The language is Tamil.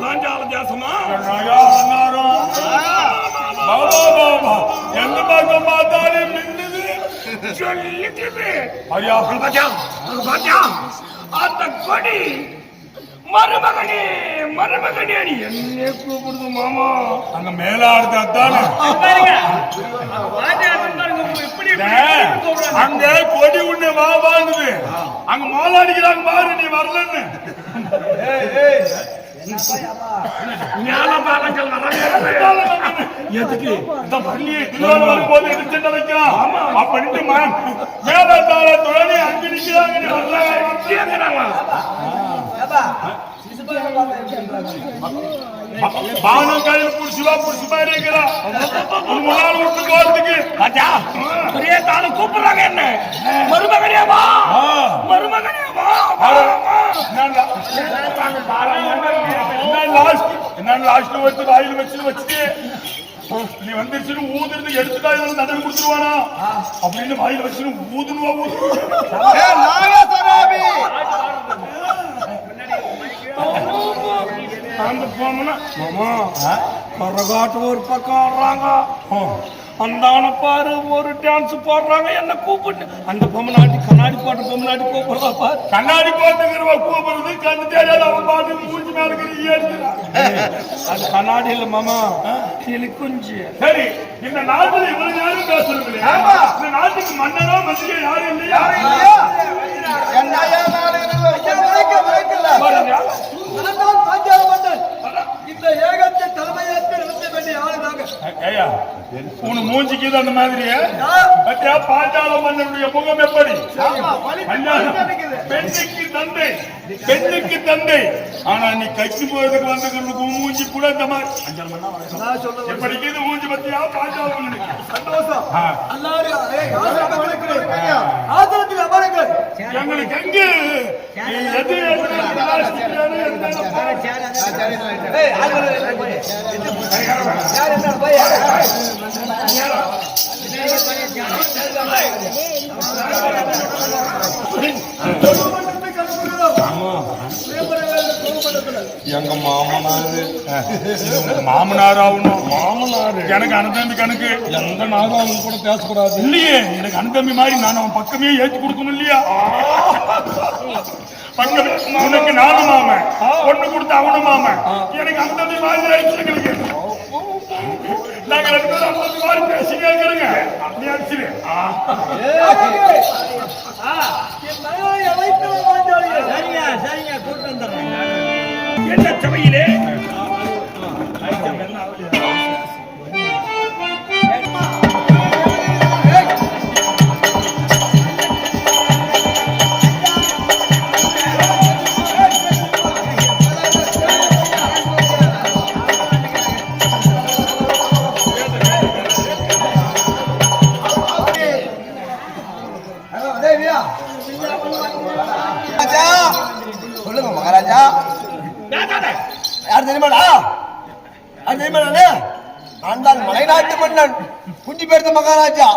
లాంజాల దేశమా అన్నారు ఎంత బాగా మాట్లాడి మిండింది చల్లిటిది అయ్యా ప్రపంచ ప్రపంచ అంత కొడి மருமகனே மருமகனே நீ என்னே கூப்பிடுது மாமா. அங்க மேலாடுது அதானே? அங்க கொடி உன்னை மாவாண்டுது அங்க மாலாடிக்கிறாங்க பாரு நீ வரலன்னு. எதுக்கு இந்த பள்ளியை திருவாரூர் வரும்போது எதிர்த்து நினைக்கிறான் அப்படின்ட்டு ம- மேலத்தால துழனி அங்க நிக்கிறாங்க பானம் கையில் புடிச்சுவா புடிச்சு மாதிரி இருக்கிறான் முன்னாள் விட்டு போறதுக்கு கூப்பிடுறாங்க என்ன? மருமகனே வா. மருமகனே வா. என்ன லாஸ்ட்? வச்சு வாயில் வச்சு வச்சுட்டு நீ வந்துருச்சுன்னு ஊதுறது எடுத்துட்டா இவன் நடந்து கொடுத்துருவானா? அப்படின்னு வாயில் வச்சுன்னு ஊதுனுவா ஊது அந்த பொம்மனா மாமா கரகாட்டம் ஒரு பக்கம் அந்தான பாரு ஒரு டான்ஸ் போடுறாங்க என்ன கூப்பிட்டு அந்த பொம்மநாட்டி கண்ணாடி போட்ட பொம்மநாட்டி கூப்பிடுறா பாரு. கண்ணாடி போட்டுக்கிறவ கூப்பிடுறது கண்ணு தெரியாத அவன் பாட்டு மூஞ்சி மேல இருக்கிற ஏறுகிறான் அது கண்ணாடி இல்ல மாமா. கிளி குஞ்சு. சரி இந்த நாட்டுல இவ்வளவு நேரம் பேசுறது இல்லையா? இந்த நாட்டுக்கு மன்னனோ மந்திரியோ யாரும் இல்லையா? பாருங்க. இந்த உன் மூஞ்சிக்கு அந்த மாதிரியே. பத்தியா பாஞ்சால மன்னனுடைய முகம் எப்படி. பெண்ணுக்கு தந்தை. பெண்ணுக்கு தந்தை. ஆனா நீ கட்சி போறதுக்கு வந்து மூஞ்சி கூட இந்த மாதிரி. மூஞ்சி பத்தியா? பாஞ்சால மன்னனுக்கு. சந்தோஷம். எல்லாரும் எங்களுக்கு எங்க எது எது பிளாஸ்டிக் எது எங்க மாமனாரு? மாமனார் ஆகணும் மாமனாரு. எனக்கு அனுதம்பி கணக்கு. எந்த நாளும் அவங்க கூட பேசக்கூடாது. இல்லையே எனக்கு அனுதம்பி மாதிரி நான் அவன் பக்கமே ஏற்றி கொடுக்கணும் இல்லையா? பக்கமே உனக்கு நானும் மாமன். பொண்ணு கொடுத்த அவனும் மாமன். எனக்கு அனுதம்பி மாதிரி ஆயிடுச்சு எங்களுக்கு நாங்க ரெண்டு பேரும் அனுதம்பி மாதிரி பேசிக்க இருக்கிறேங்க. நீ அடிச்சிரு. என் மகளை அழைத்து வாஞ்சாலியே. என்ன சபையிலே சொல்லுங்க மகாராஜா. யார் தெரியுமாடா? யார் தெரியுமாடா நான் தான் மலைநாட்டு மன்னன். குஞ்சு பெருத்த மகாராஜா.